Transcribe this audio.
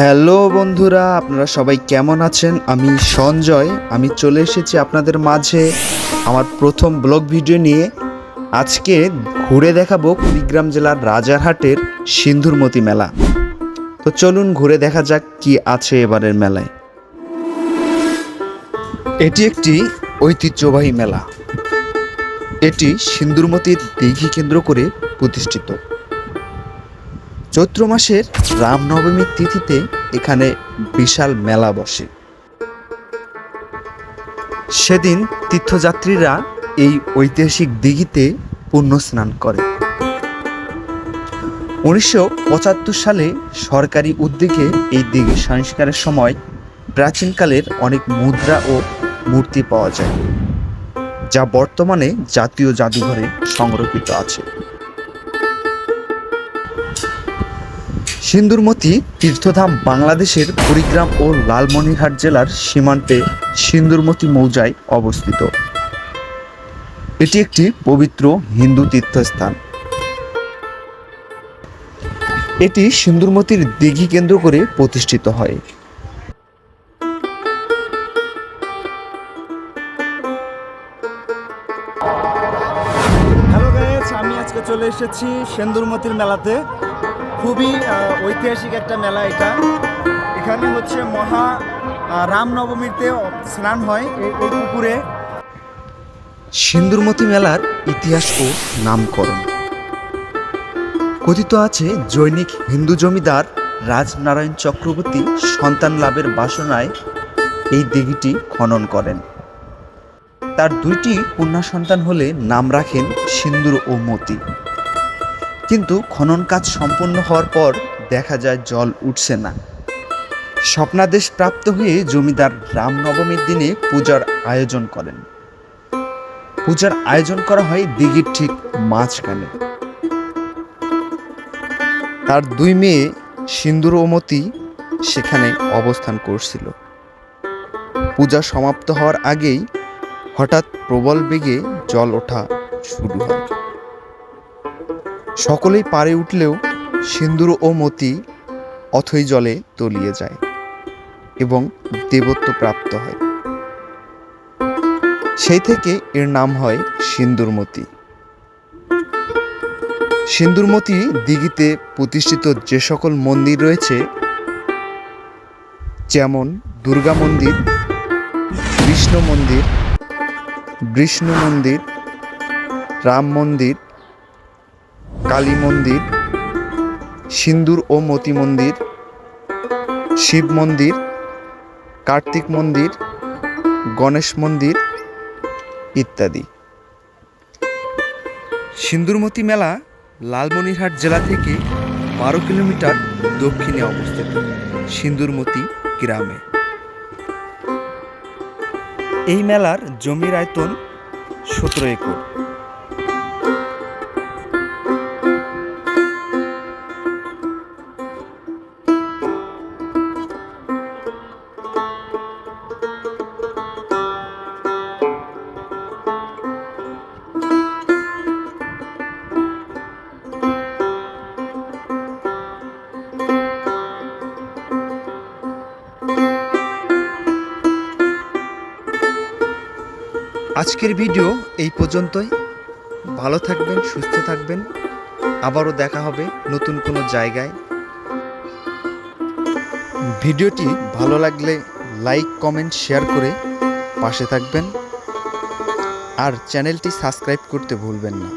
Hello বন্ধুরা, আপনারা সবাই কেমন আছেন? আমি সঞ্জয়, আমি চলে এসেছি আপনাদের মাঝে আমার প্রথম ব্লগ ভিডিও নিয়ে। আজকে ঘুরে দেখাবো কুড়িগ্রাম জেলার রাজারহাটের সিন্ধুরমতি মেলা। তো চলুন ঘুরে দেখা যাক কি আছে এবারের মেলায়। এটি একটি ঐতিহ্যবাহী মেলা। এটি সিন্দুরমতির দীঘি কেন্দ্র করে প্রতিষ্ঠিত। চৈত্র মাসের রামনবমীর তিথিতে এখানে বিশাল মেলা বসে। সেদিন তীর্থযাত্রীরা এই ঐতিহাসিক দিঘিতে পুণ্য স্নান করে। উনিশশো পঁচাত্তর সালে সরকারি উদ্যোগে এই দিঘি সংস্কারের সময় প্রাচীনকালের অনেক মুদ্রা ও মূর্তি পাওয়া যায়, যা বর্তমানে জাতীয় জাদুঘরে সংরক্ষিত আছে। সিন্দুরমতি তীর্থধাম বাংলাদেশের কুড়িগ্রাম ও লালমনিরহাট জেলার সীমান্তে সিন্দুরমতি মৌজায় অবস্থিত। এটি একটি পবিত্র হিন্দু তীর্থস্থান। এটি সিন্দুরমতির দিঘি কেন্দ্র করে প্রতিষ্ঠিত হয়। হ্যালো আমি আজকে চলে এসেছি সেন্দুরমতির মেলাতে। খুবই ঐতিহাসিক একটা মেলা এটা। এখানে হচ্ছে মহা রামনবমীতে স্নান হয় এই পুকুরে। সিন্দুরমতি মেলার ইতিহাস ও নামকরণ। কথিত আছে, জৈনিক হিন্দু জমিদার রাজনারায়ণ চক্রবর্তী সন্তান লাভের বাসনায় এই দিঘিটি খনন করেন। তার দুইটি কন্যা সন্তান হলে নাম রাখেন সিন্দুর ও মতি। কিন্তু খনন কাজ সম্পন্ন হওয়ার পর দেখা যায় জল উঠছে না। স্বপ্নাদেশ প্রাপ্ত হয়ে জমিদার রামনবমীর দিনে পূজার আয়োজন করেন। পূজার আয়োজন করা হয় দিঘির ঠিক মাঝখানে। তার দুই মেয়ে সিন্দুর ও মতি সেখানে অবস্থান করছিল। পূজা সমাপ্ত হওয়ার আগেই হঠাৎ প্রবল বেগে জল ওঠা শুরু হয়। সকলেই পারে উঠলেও সিন্দুর ও মতি অথই জলে তলিয়ে যায় এবং দেবত্ব প্রাপ্ত হয়। সেই থেকে এর নাম হয় সিন্দুরমতি সিন্দুরমতি দিঘিতে প্রতিষ্ঠিত যে সকল মন্দির রয়েছে, যেমন দুর্গা মন্দির কৃষ্ণ মন্দির, বিষ্ণু মন্দির, রাম মন্দির কালী মন্দির, সিন্দুর ও মতি মন্দির, শিব মন্দির, কার্তিক মন্দির, গণেশ মন্দির ইত্যাদি। সিন্দুরমতি মেলা লালমনিরহাট জেলা থেকে বারো কিলোমিটার দক্ষিণে অবস্থিত সিন্দুরমতি গ্রামে। এই মেলার জমির আয়তন সতেরো একর। আজকের ভিডিও এই পর্যন্তই। ভালো থাকবেন, সুস্থ থাকবেন। আবারও দেখা হবে নতুন কোনো জায়গায়। ভিডিওটি ভালো লাগলে লাইক, কমেন্ট, শেয়ার করে পাশে থাকবেন। আর চ্যানেলটি সাবস্ক্রাইব করতে ভুলবেন না।